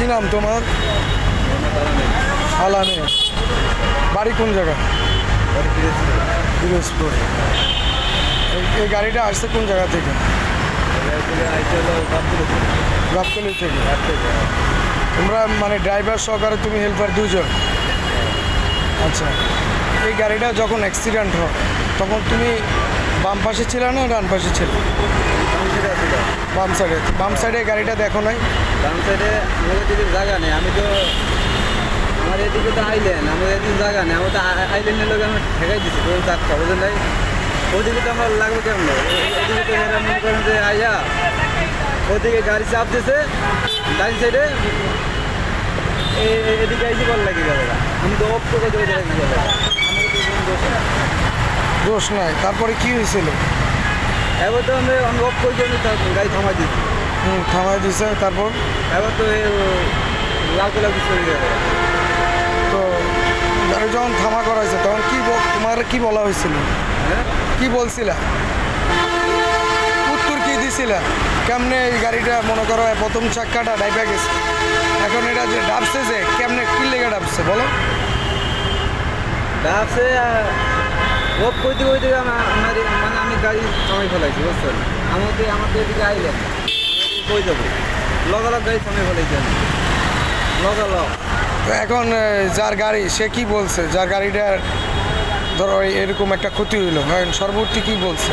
কি নাম তোমার? আলামে। বাড়ি কোন জায়গা? পিরোজপুর এই- এই গাড়িটা আসছে কোন জায়গা থেকে? গাবতলি থেকে। তোমরা মানে ড্রাইভার সহকারে তুমি হেল্পার দুজন? আচ্ছা। এই গাড়িটা যখন অ্যাক্সিডেন্ট হয় তখন তুমি বাম পাশে ছিল না ডান পাশে ছিল? বাম সাইডে বাম সাইডে গাড়িটা দেখো নাই। ডান সাইডে আমাদের দিকে জায়গা নেই আমি তো আমার এদিকে তো আইল্যান্ড আমাদের এদিকে জায়গা নেই আমার তো আইল্যান্ডের লোক আমি ঠেকাই দিচ্ছি তোর চারটা বুঝলেন নাই? ওদিকে তো আমার লাগবে কেমন? ওদিকে তো এরা মনে করেন যে আইয়া ওদিকে গাড়ি চাপ দিছে ডান সাইডে এদিকে আইসি বল লাগে গেল আমি তো অফ করে দেবো দোষ নাই তারপরে কি হয়েছিল? এবার তো আমি আমি অফ করে আমি গাড়ি থামাই দিচ্ছি হুম থামাই দিছে তারপর? এবার তো ও, লাল গোলাপ চলে গেল। তো গাড়ি যখন থামা করা হয়েছে তখন কি তোমার কি বলা হয়েছিল? হ্যাঁ? কি বলছিলা? উত্তর কি দিছিলা? কেমনে এই গাড়িটা মনে করো প্রথম চাক্কাটা ডাইপা গেছে? এখন এটা যে ডাবছে যে কেমনে কি লেগে ডাবছে বলো? ডাবসে ওপ কইতে কইতে আমার আমার আমি গাড়ি থামাই ফেলাইছি বুঝছেন? আমাকে আমাকে এদিকে আইলেন। কই যাব? লগালগ গাড়ি থামাই ফেলাইছি আমি লগালগ এখন যার গাড়ি সে কি বলছে? যার গাড়িটার ধরো এরকম একটা ক্ষতি হইল হ্যাঁ সর্বর্তী কি বলছে?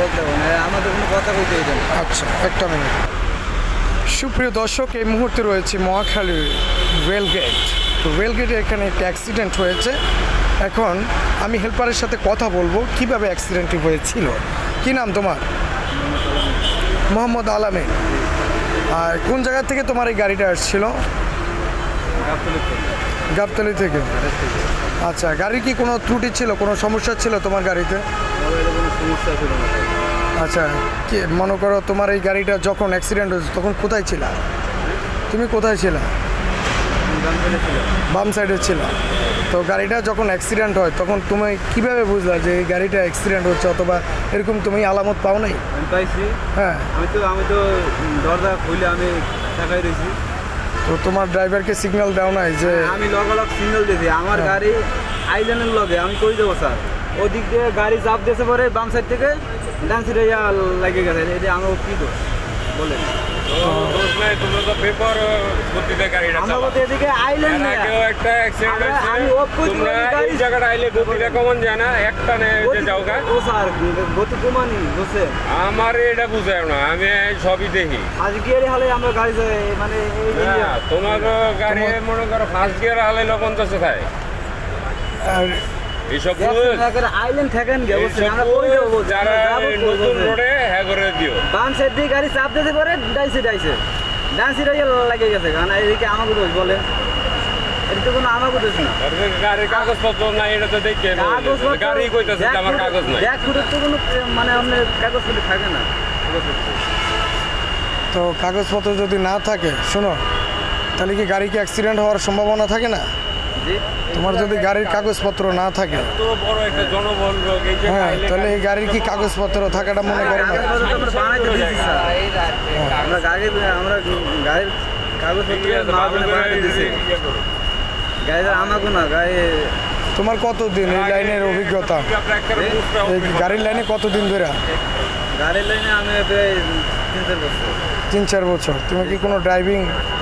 বলতে আমাদের কোনো কথা না। আচ্ছা একটা মিনিট। সুপ্রিয় দর্শক এই মুহূর্তে রয়েছে মহাখালী রেলগেট। তো রেলগেটে এখানে একটা অ্যাক্সিডেন্ট হয়েছে। এখন আমি হেল্পারের সাথে কথা বলব, কীভাবে অ্যাক্সিডেন্টটি হয়েছিল? কি নাম তোমার? মোহাম্মদ আলামে আর কোন জায়গা থেকে তোমার এই গাড়িটা আসছিল? গাবতলি থেকে। আচ্ছা গাড়ির কি কোনো ত্রুটি ছিল, কোনো সমস্যা ছিল তোমার গাড়িতে? আচ্ছা কি মনে করো তোমার এই গাড়িটা যখন অ্যাক্সিডেন্ট হয়েছে, তখন কোথায় ছিল? তুমি কোথায় ছিল? বাম সাইডে ছিল। তো গাড়িটা যখন অ্যাক্সিডেন্ট হয় তখন তুমি কীভাবে বুঝলা যে এই গাড়িটা অ্যাক্সিডেন্ট হচ্ছে অথবা এরকম তুমি আলামত পাও নাই? পাইছি। হ্যাঁ। আমি তো আমি তো দরজা খুলে আমি টাকাই রয়েছি তো তোমার ড্রাইভারকে সিগন্যাল দাও নাই যে আমি লগালগ সিগন্যাল দিয়েছি। আমার হ্যাঁ। গাড়ি আইল্যান্ডের লগে আমি কই দেবো স্যার? ওদিক দিয়ে গাড়ি চাপ দিয়েছে পরে বাম সাইড থেকে ডান সাইডে লাগে গেছে। এটা আমার কি দোষ? বলে আমার গাড়ি- এটা বুঝায় না আমি সবই দেখি। হালে আমরা গাড়ি মানে এই যে হ্যাঁ, তোমার গাড়ি মনে করো ফার্স্ট গিয়ার হালে পঞ্চাশ খায় আর এইসব আইল্যান্ড থাকেন গে বুঝছেন এইসব আমরা কই যাব? ভুল যারা নতুন রোডে হ্যাঁ করে দিও। বাম সাইড দিয়ে গাড়ি চাপ দিতে পারে আইছে ডান লাগে গেছে কারণ এদিকে আমাকে দোষ বলে। এটা তো কোনো আমাকে দোষ না। গাড়ির কাগজপত্র নাই এটা তো দেখে গাড়ি কইতেছে আমার কাগজ নাই। ব্যাগ ফুটের তো কোনো মানে আপনার কাগজপত্র থাকে না। তো কাগজপত্র যদি না থাকে শোনো তাহলে কি গাড়ি কি অ্যাক্সিডেন্ট হওয়ার সম্ভাবনা থাকে না? তোমার যদি গাড়ির কাগজপত্র না থাকে। তো বড় একটা জনবল লোক এই যে হ্যাঁ তাহলে এই গাড়ির কি কাগজপত্র থাকাটা মনে করো না। কাগজপত্র তো আমরা বানাইতে দিয়েছি স্যার। গাড়ি আমরা গাড়ির কাগজপত্র না বলে বানাইতে গাড়িটা আমাকে না গাড়ি তোমার কতদিন এই লাইনের অভিজ্ঞতা? গাড়ির লাইনে কতদিন ধরে? গাড়ির লাইনে আমি প্রায় তিন চার বছর। তিন চার বছর। তুমি কি কোনো ড্রাইভিং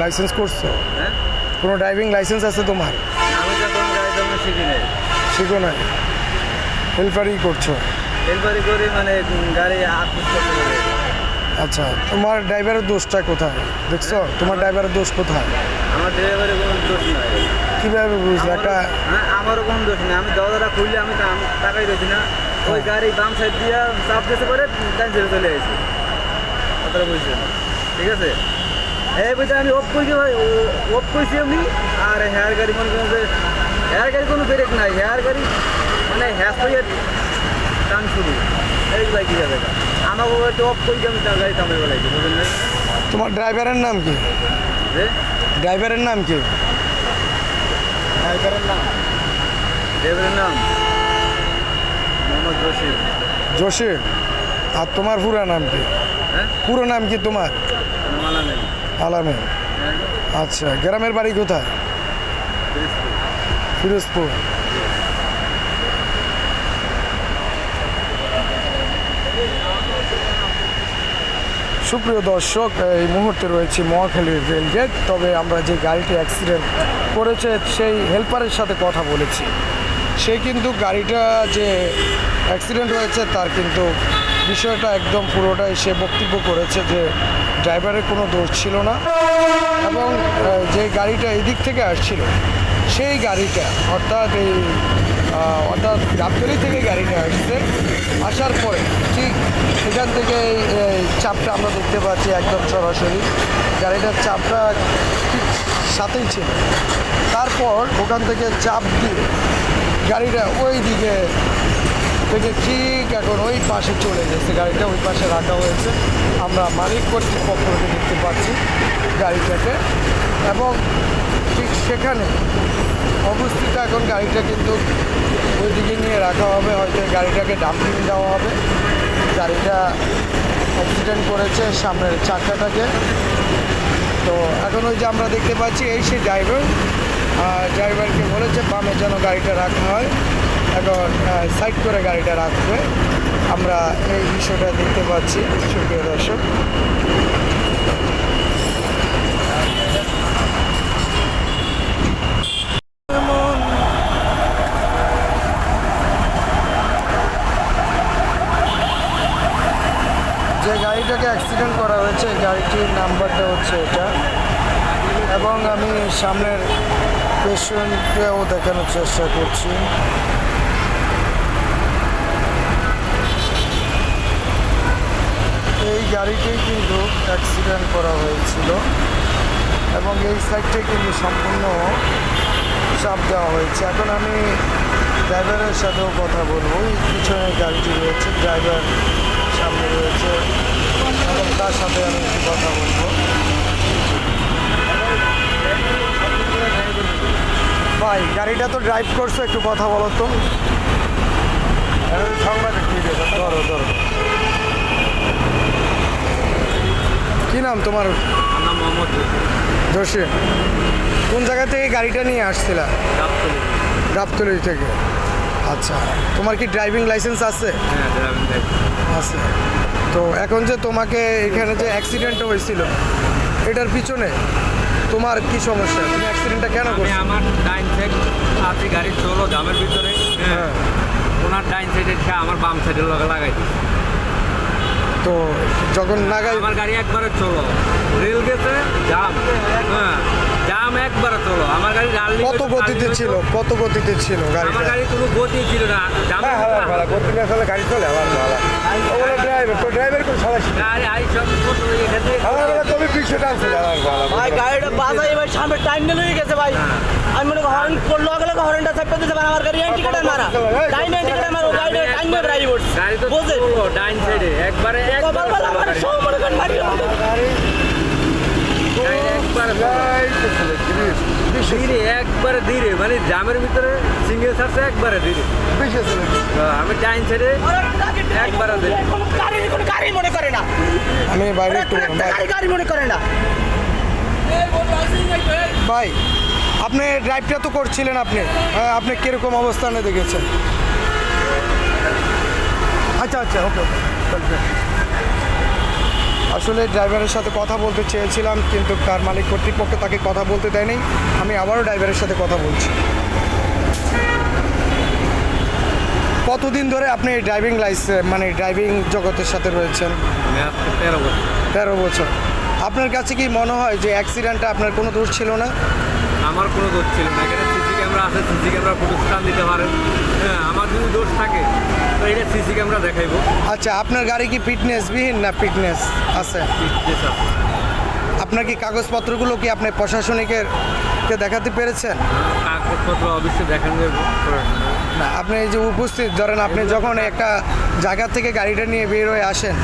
লাইসেন্স করছ? হ্যাঁ? কোনো ড্রাইভিং লাইসেন্স আছে তোমার আমি যখন গাড়ি তেমন শিখি নাই। শিখো নাই? হেল্পারই করছ? ডেলিভারি করি মানে গাড়ি আচ্ছা তোমার ড্রাইভারের দোষটা কোথায়? দেখছ? তোমার ড্রাইভারের দোষ কোথায়? আমার ড্রাইভারের কোনো দোষ নাই। কীভাবে বুঝলে? একটা হ্যাঁ আমারও কোনো দোষ নেই। আমি দরজাটা খুললে আমি টাকাই রয়েছি না। ওই গাড়ি বাম সাইড দিয়ে চাপ দিতে পারে ডান সাইডে চলে আসি কথাটা বুঝছেন ঠিক আছে? এই বলতে আমি অফ করছি ভাই অফ করছি আমি। আর হেয়ার গাড়ি মনে করেন যে হেয়ার গাড়ি কোনো ব্রেক নাই হেয়ার গাড়ি মানে হ্যাস হয়ে টান শুরু। এই বাইক যাবে আমাকে একটু অফ করি আমি তার গাড়ি থামাই বেলাইছি বুঝলেন? তোমার ড্রাইভারের নাম কি? ড্রাইভারের নাম কি? ড্রাইভারের নাম? ড্রাইভারের নাম? মোহাম্মদ রশিদ। জোসেফ আর তোমার পুরো নাম কি? হ্যাঁ? পুরো নাম কি তোমার? মালা নেই আচ্ছা গ্রামের বাড়ি কোথায়? ফিরোজপুর সুপ্রিয় দর্শক, এই মুহূর্তে রয়েছে মহাখালীর রেলগেট, তবে আমরা যে গাড়িটি অ্যাক্সিডেন্ট করেছে, সেই হেল্পারের সাথে কথা বলেছি। সে কিন্তু গাড়িটা যে অ্যাক্সিডেন্ট হয়েছে, তার কিন্তু বিষয়টা একদম পুরোটাই সে বক্তব্য করেছে যে ড্রাইভারের কোনো দোষ ছিল না। এবং যে গাড়িটা এই দিক থেকে আসছিল সেই গাড়িটা, অর্থাৎ এই অর্থাৎ গাবতলি থেকে গাড়িটা আসছে। আসার পরে ঠিক সেখান থেকে এই চাপটা আমরা দেখতে পাচ্ছি একদম সরাসরি। গাড়িটার চাপটা ঠিক সাথেই ছিল। তারপর ওখান থেকে চাপ দিয়ে গাড়িটা ওই দিকে থেকে ঠিক এখন ওই পাশে চলে গেছে। গাড়িটা ওই পাশে রাখা হয়েছে। আমরা মালিক কর্তৃপক্ষ থেকে দেখতে পাচ্ছি গাড়িটাকে। এবং ঠিক সেখানে অবস্থিত এখন গাড়িটা কিন্তু ওই দিকে নিয়ে রাখা হবে। হয়তো গাড়িটাকে ডাম্পিং দেওয়া হবে। গাড়িটা অ্যাক্সিডেন্ট করেছে সামনের চাকাটাকে। তো এখন ওই যে আমরা দেখতে পাচ্ছি, এই সেই ড্রাইভার ড্রাইভারকে বলেছে বামে যেন গাড়িটা রাখা হয়। এখন সাইড করে গাড়িটা রাখবে। আমরা এই বিষয়টা দেখতে পাচ্ছি, সুপ্রিয় দর্শক। যে গাড়িটাকে অ্যাক্সিডেন্ট করা হয়েছে গাড়িটির নাম্বারটা হচ্ছে এটা। এবং আমি সামনের পেশেন্টকেও দেখানোর চেষ্টা করছি। এই গাড়িতেই কিন্তু অ্যাক্সিডেন্ট করা হয়েছিল এবং এই সাইডটাই কিন্তু সম্পূর্ণ চাপ দেওয়া হয়েছে। এখন আমি ড্রাইভারের সাথেও কথা বলব। এই পিছনে গাড়িটি রয়েছে ড্রাইভার সামনে রয়েছে। এবং তার সাথে আমি একটু কথা বলব। ভাই গাড়িটা তো ড্রাইভ করছ একটু কথা বলো তো। সংবাদে ধরো ধরো। কি নাম তোমার? নাম মোহাম্মদ জসি কোন জায়গা থেকে গাড়িটা নিয়ে আসছিলা? গাবতলি থেকে। আচ্ছা তোমার কি ড্রাইভিং লাইসেন্স আছে? হ্যাঁ আছে। তো এখন যে তোমাকে এখানে যে অ্যাক্সিডেন্টটা হয়েছিল এটার পিছনে তোমার কি সমস্যা? তুমি অ্যাক্সিডেন্টটা কেন করছ? আমার ডাইন সাইড আছে গাড়ি চলো জামের ভিতরে। হ্যাঁ। ওনার ডাইন সাইডে আমার বাম সাইডের লগে লাগাই তো যখন নাগাই আমার গাড়ি একবারে চলো। রেল গেছে জাম হ্যাঁ। জাম একবারে চলো আমার গাড়ি রাল্লি কত গতিতে ছিল? কত গতিতে ছিল আমার গাড়ি কোনো গতি ছিল না। জাম গাড়ি চলে আমার ভালো ড্রাইভার তো ড্রাইভার কোন সমস্যা গাড়ি আই সব কত এখান আমার বেলা তুমি পিছু টানছিল আমার ভালো ভাই গাড়িটা বাজাই ভাই সামনে টাইম নিয়ে লয়ে গেছে ভাই। আমি মনে করি হর্ন করল গেলে হর্নটা চাপতে দিতে পারে আমার গাড়ি এন্টিকেটার মারা। টাইম এন্টিকেটার মারা ও গাড়িটা টাইম নিয়ে ড্রাইভ করছে। গাড়ি তো বোঝে চলো ডাইন সাইডে একবারে একবারে আমার সব মনে করেন মারি গাড়ি ধীরে একবারে ধীরে মানে জামের ভিতরে সিঙ্গেল সারছে একবারে ধীরে। আমি ডাইন সাইডে একবারে ধীরে। গাড়ি মনে করে না আমি বাইরে। গাড়ি মনে করে না। ভাই আপনি ড্রাইভটা তো করছিলেন আপনি। হ্যাঁ আপনি কীরকম অবস্থানে দেখেছেন? আচ্ছা আচ্ছা ওকে ওকে। আসলে ড্রাইভারের সাথে কথা বলতে চেয়েছিলাম কিন্তু কার মালিক কর্তৃপক্ষ তাকে কথা বলতে দেয়নি। আমি আবারও ড্রাইভারের সাথে কথা বলছি। কতদিন ধরে আপনি ড্রাইভিং লাইসেন্স মানে ড্রাইভিং জগতের সাথে রয়েছেন? তেরো বছর। তেরো বছর। আপনার কাছে কি মনে হয় যে অ্যাক্সিডেন্টটা আপনার কোনো দোষ ছিল না? আমার কোনো দোষ ছিল না। এখানে সিসি ক্যামেরা আছে সিসি ক্যামেরা ফুটেজ দিতে পারেন। হ্যাঁ যদি দোষ থাকে তো এটা সিসি ক্যামেরা দেখাইবো। আচ্ছা আপনার গাড়ি কি ফিটনেসবিহীন না ফিটনেস আছে. আপনার কি কাগজপত্রগুলো কি আপনি প্রশাসনিকের কে দেখাতে পেরেছেন? কাগজপত্র অবশ্যই দেখানো যাবে। না আপনি এই যে উপস্থিত ধরেন আপনি যখন একটা জায়গা থেকে গাড়িটা নিয়ে বের হয়ে আসেন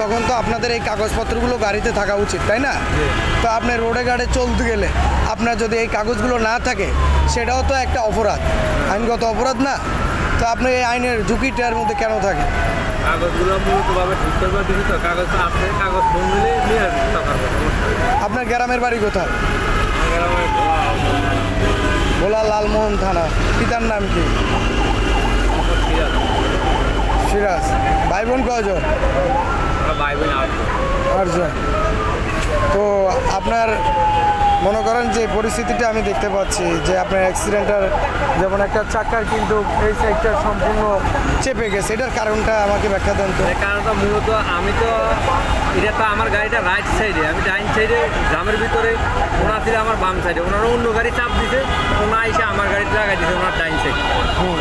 তখন তো আপনাদের এই কাগজপত্রগুলো গাড়িতে থাকা উচিত তাই না? তো আপনি রোডে গাড়ে চলতে গেলে আপনার যদি এই কাগজগুলো না থাকে সেটাও তো একটা অপরাধ। আইনগত অপরাধ না? তো আপনি এই আইনের ঝুঁকিটার মধ্যে কেন থাকে কাগজগুলো মূলতভাবে ঠিক করবার দিচ্ছি তো কাগজ আছে কাগজ ফোন দিলে নিয়ে। আপনার গ্রামের বাড়ি কোথায়? ভোলা লালমোহন থানা। পিতার নাম কি? সিরাজ। ভাই বোন কজন ভাই বোন আটজন। তো আপনার মনে করেন যে পরিস্থিতিটা আমি দেখতে পাচ্ছি যে আপনার অ্যাক্সিডেন্টার যেমন একটা চাকার কিন্তু এই সাইডটা সম্পূর্ণ চেপে গেছে। এটার কারণটা আমাকে ব্যাখ্যা দেন তো। কারণটা মূলত আমি তো এটা তো আমার গাড়িটা রাইট সাইডে আমি ডাইন সাইডে গ্রামের ভিতরে ওনার ছিল আমার বাম সাইডে ওনারা অন্য গাড়ি চাপ দিছে ওনা এসে আমার গাড়িতে লাগাই দিছে ওনার ডাইন সাইড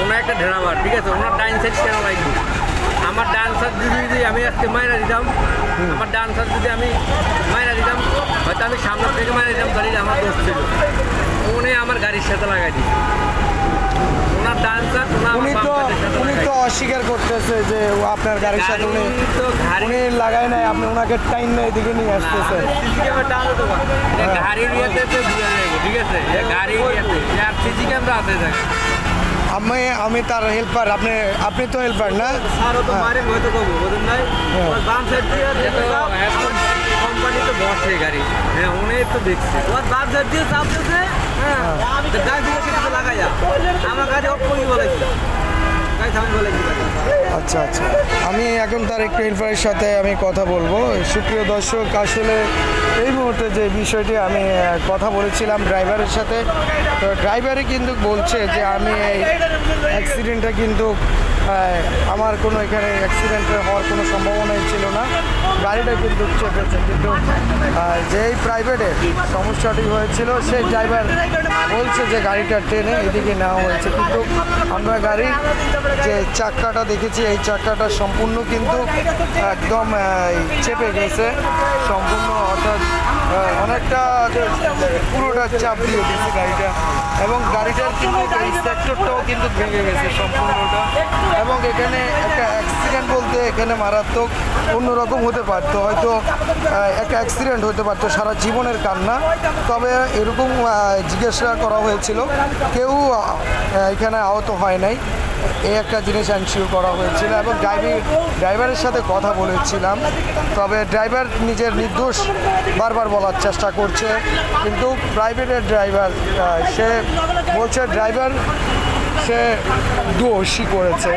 ওনার একটা ড্রাইভার ঠিক আছে? ওনার ডাইন সাইড কেন লাগবে? আমার ডান সাইড যদি যদি আমি আজকে মাইরা দিতাম আমার ডান সাইড যদি আমি মাইরা দিতাম হয়তো আমি সামনের থেকে মাইরা দিতাম গাড়িটা আমার দোষ ছিল। উনি আমার গাড়ির সাথে লাগাই ওনার উনি তো উনি তো অস্বীকার করতেছে যে ও আপনার গাড়ির সাথে উনি তো গাড়ি উনি লাগায় নাই আপনি ওনাকে টাইম নেই এদিকে নিয়ে আসতেছে। সিসি ক্যামেরা টানো তো গাড়ির ইয়েতে তো ঠিক আছে? এ ইয়েতে আর সিসি ক্যামেরা আছে আমি আমি তার হেল্পার আপনি আপনি তো হেল্পার না? স্যারও তো হ্যাঁ। মারে হয়তো কবো নাই? হ্যাঁ। বাম সাইড দিয়ে এখন কোম্পানি তো বসে গাড়ি। হ্যাঁ তো দেখছে। সাইড দিয়ে চাপ দিয়েছে হ্যাঁ গাড়ি সেটা আমার গাড়ি অফ করি আচ্ছা আচ্ছা। আমি এখন তার একটু হেল্পারের সাথে আমি কথা বলব। সুপ্রিয় দর্শক, আসলে এই মুহূর্তে যে বিষয়টি আমি কথা বলেছিলাম ড্রাইভারের সাথে, তো ড্রাইভারই কিন্তু বলছে যে আমি এই অ্যাক্সিডেন্টটা কিন্তু আমার কোনো এখানে অ্যাক্সিডেন্ট হওয়ার কোনো সম্ভাবনাই ছিল না। গাড়িটা কিন্তু চেপেছে, কিন্তু যেই প্রাইভেটে সমস্যাটি হয়েছিল সেই ড্রাইভার বলছে যে গাড়িটা ট্রেনে এদিকে নেওয়া হয়েছে। কিন্তু আমরা গাড়ির যে চাক্কাটা দেখেছি, এই চাক্কাটা সম্পূর্ণ কিন্তু একদম চেপে গেছে। সম্পূর্ণ অর্থাৎ অনেকটা পুরোটা চাপ দিয়ে দিয়েছে গাড়িটা। এবং গাড়িটার কিন্তু এই সেক্টরটাও কিন্তু ভেঙে গেছে সম্পূর্ণটা। এবং এখানে একটা অ্যাক্সিডেন্ট বলতে এখানে মারাত্মক অন্যরকম হতে পারতো। হয়তো একটা অ্যাক্সিডেন্ট হতে পারতো, সারা জীবনের কান্না। তবে এরকম জিজ্ঞাসা করা হয়েছিল। কেউ এখানে আহত হয় নাই। এই একটা জিনিস এনশিওর করা হয়েছিল এবং ড্রাইভিং ড্রাইভারের সাথে কথা বলেছিলাম। তবে ড্রাইভার নিজের নির্দোষ বারবার বলার চেষ্টা করছে। কিন্তু প্রাইভেটের ড্রাইভার সে বলছে ড্রাইভার সে দোষী করেছে।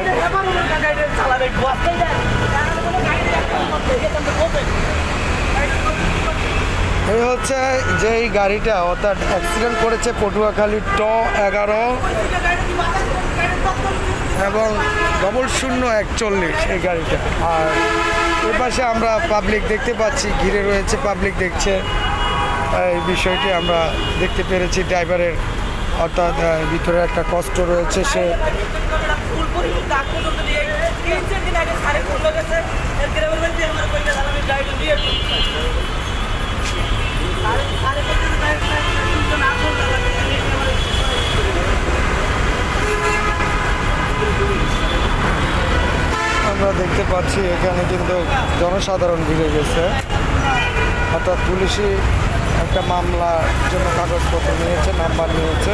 এই হচ্ছে যে এই গাড়িটা, অর্থাৎ অ্যাক্সিডেন্ট করেছে পটুয়াখালী ট এগারো। এবং ডবল শূন্য একচল্লিশ এই গাড়িটা। আর এ পাশে আমরা পাবলিক দেখতে পাচ্ছি, ঘিরে রয়েছে পাবলিক দেখছে। এই বিষয়টি আমরা দেখতে পেরেছি ড্রাইভারের অর্থাৎ ভিতরে একটা কষ্ট রয়েছে সে। পাচ্ছি, এখানে কিন্তু জনসাধারণ ভিড়ে গেছে। অর্থাৎ পুলিশই একটা মামলার জন্য কাগজপত্র নিয়েছে, নাম্বার নিয়েছে।